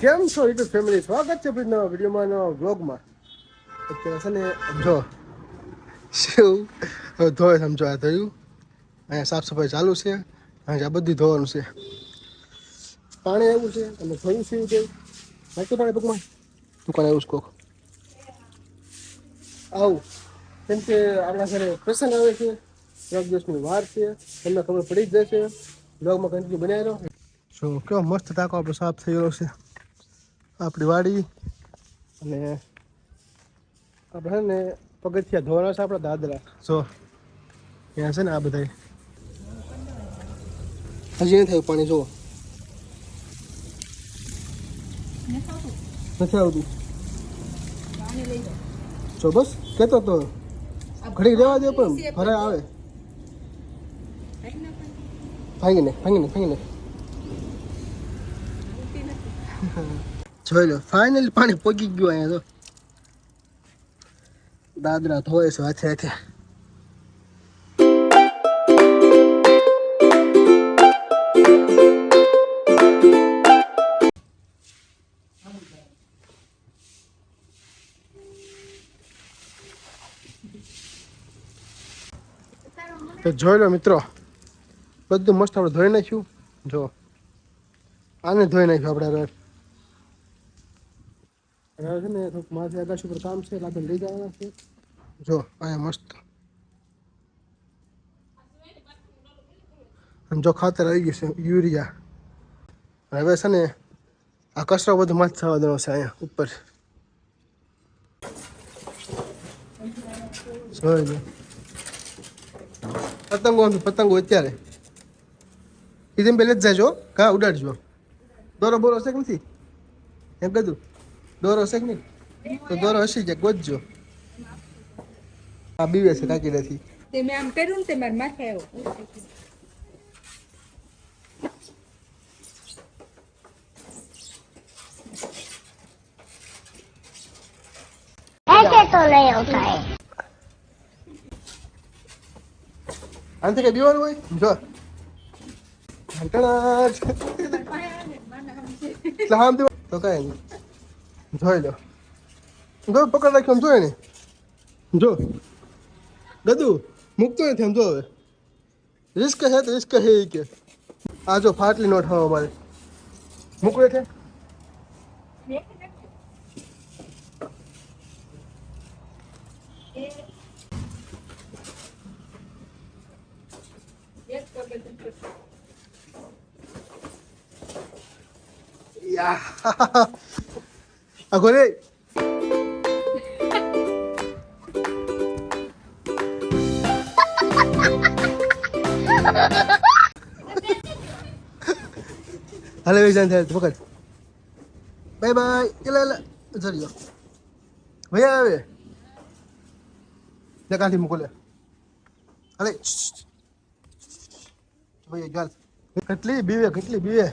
કેમ છો YouTube family સ્વાગત છે ને જો શું ધોય સમજો આ થયું અહીંયા સાફ સફાઈ ચાલુ છે અહીંયા બધું. ધોવાનું છે પાણી આવ્યું છે અને ધોયું છે કે નાખ્યું પાણી દુકાન આવ્યું છે કોક આવું. કેમ કે આપણા ઘરે પ્રસંગ આવે છે ત્રણ દિવસની વાર છે તમને ખબર પડી જ જશે. બ્લોગમાં કન્ટિન્યુ બનાવી રહ્યો સો કેવો મસ્ત ટાકો આપણો સાફ થઈ ગયો છે. આપણી વાડી. અને આપણે છે ને પગથિયા ધોવાના છે આપણા દાદરા. સો ત્યાં છે ને આ બધા હજી નહીં થયું પાણી જુઓ. નથી આવતું. જો બસ, કેતો તો. ઘડી રહેવા દે પણ ફરે આવે. ભાંગીને ભાંગીને ભાંગીને જોઈ લો ફાઈનલી પાણી પોગી ગયું અહીંયા તો. દાદરા ધોય છે હાથે હાથે. તો જોઈ લો મિત્રો, બધું મસ્ત આપણે ધોઈ નાખ્યું. જો, આને ધોઈ નાખ્યું આપણે હવે. છે ને થોડુંક માથે ઉપર કામ છે લાગે લઈ જવાના છે. જો, અહીંયા મસ્ત. જો ખાતર આવી ગયું છે, યુરિયા. હવે છે ને આ કચરો બધો દેવાનો છે અહીંયા ઉપર. જોઈ પતંગો પતંગો અત્યારે. એ તમે પહેલે જ જજો કા ઉડાડજો. દોરો બોરો હશે કે નથી? એમ કીધું દોરો હશે કે નહીં? તો દોરો હસી જાય ગોતજો. હા બીવે છે કાકી નથી. મેં આમ કર્યું તો લઈ આવતા આનથી કઈ બીવાનું હોય? જો. આમ દેવા તો કઈ નહીં. જોઈ લો. જો, પકડ રાખ્યો જોઈ ને. જો. ગદુ, મૂકતો નથી આમ જો હવે. રિસ્ક હે તો રિસ્ક હે કે. આ જો ફાટલી નોટ હવા મારે મૂકવે છે યા આ ઘરે હાલે ભાઈ જાન થાય પકડ બાય બાય એલા એલા જરી જાઓ ભૈયા આવે લે કાંથી મૂકો લે હાલે ભૈયા ચાલ કેટલી? બીવે કેટલી બીવે?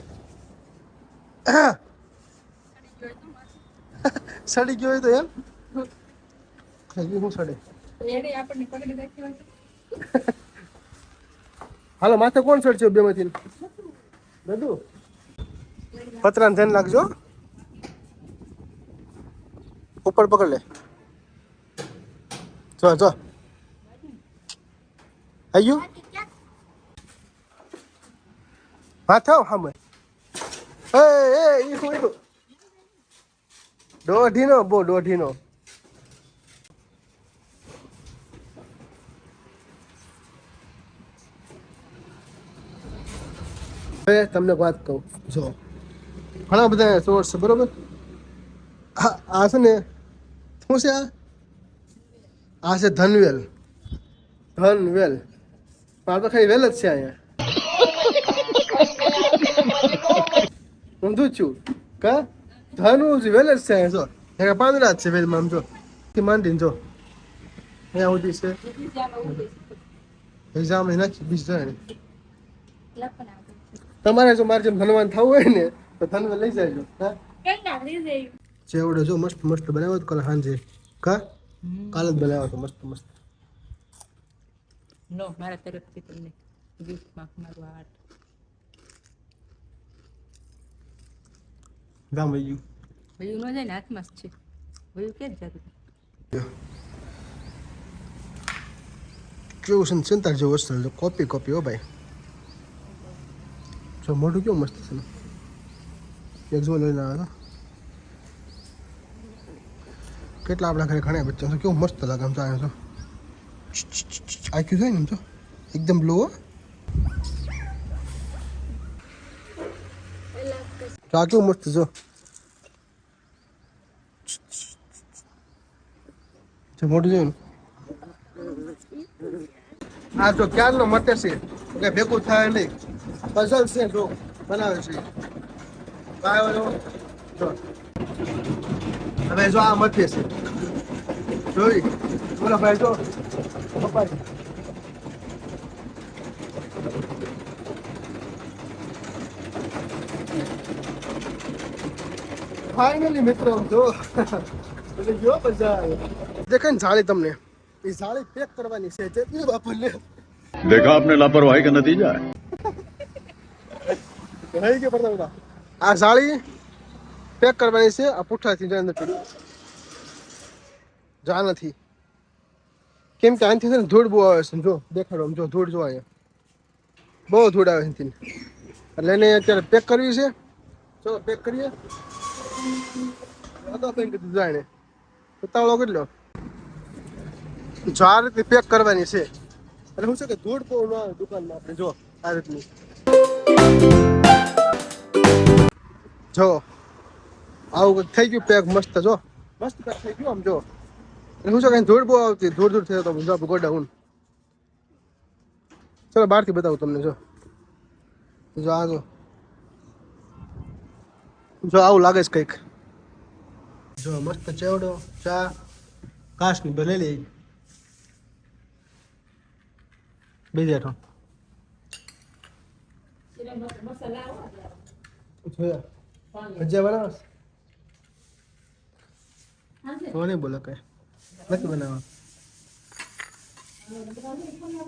સડી ગયો તો એમ? હજી હું સડે. હાલો, માથે કોણ સડશે બે માંથી? બધું પતરાને ધ્યાન રાખજો. ઉપર પકડ લે. જો જો. આયુ માથે સામે. દોઢીનો, બહુ દોઢીનો. હવે તમને વાત કહું. જો, ઘણા બધા સોર્સ છે, બરોબર? આ છે ને, શું છે આ? છે ધનવેલ. ધનવેલ. મારે તો ખાલી વેલ જ છે અહીંયા. ઊંધું જ છું કા ધનું જ વેલ જ છે જો એક પાંદડા જ છે વેલમાં જો માંડીને જો અહીંયા સુધી છે એક્ઝામ નાખી બીજ જાય ને તમારે જો મારે જેમ ધનવાન થવું હોય ને તો ધનવેલ લઈ જાયજો હા ચેવડો જો મસ્ત મસ્ત બનાવ્યો હતો કાલે સાંજે કા કાલ જ બનાવ્યો હતો મસ્ત મસ્ત નો મારા તરફથી તમને ગિફ્ટમાં મારું આર્ટ ગામ વહી ગયું વયું ન જાય ને હાથમાં જ છે વયું કે જ જતું કેવું છે ચિંતા જેવું વસ્તુ કોપી કોપી હો ભાઈ જો મોઢું કેવું મસ્ત છે ને એક જો લઈને આવ્યો કેટલા આપણા ઘરે ઘણા બચ્ચા છે કેવું મસ્ત લાગે આમ ચાલે તો આખ્યું જોઈ ને એમ તો એકદમ બ્લુ આ કેવું મસ્ત જો જો જોયું આ જો ક્યારનો મટે છે કે ભેગું થાય નહીં પઝલ છે જો બનાવે છે જો જો. હવે જો આ મથે છે જોઈ બોલો ભાઈ જો પપ્પા ફાઈનલી મિત્રો જો. એટલે જો મજા આવે. દેખાય ને સાડી તમને. એ સાડી પેક કરવાની છે જેટલી બાપરને દેખા આપને લાપરવાહી કે નતીજા રહી ગયો પડતા બધા. આ સાડી પેક કરવાની છે આ પુઠ્ઠાથી અંદર પીડ્યું જા નથી. કેમ કે આનથી છે ધૂળ બહુ આવે છે જો દેખાડો જો ધૂળ જો અહીંયા. બહુ ધૂળ આવે છે એટલે એને અત્યારે પેક કરવી છે. ચલો પેક કરીએ. જાણે. ઉતાવળો કેટલો જો આ રીતે પેક કરવાની છે. એટલે શું છે કે, ધૂળ બહુ ન આવે દુકાનમાં આપણે, જો, આ રીતની. જો, આવું થઈ ગયું પેક મસ્ત, જો. મસ્ત પેક થઈ ગયું આમ, જો. એટલે શું છે કઈ ધૂળ બહુ આવતી, ધૂળ ધૂળ થયો તો જો ગોડાઉન ચલો, બહારથી બતાવું તમને, જો. જો, આ જો. જો આવું લાગે છે કંઈક. જો મસ્ત ચેવડો ચા કાશની ભલે લઈ બીજે ઠો. જોયા. ભજીયા બનાવસ? કોને નહીં બોલે કઈ. નથી બનાવવા.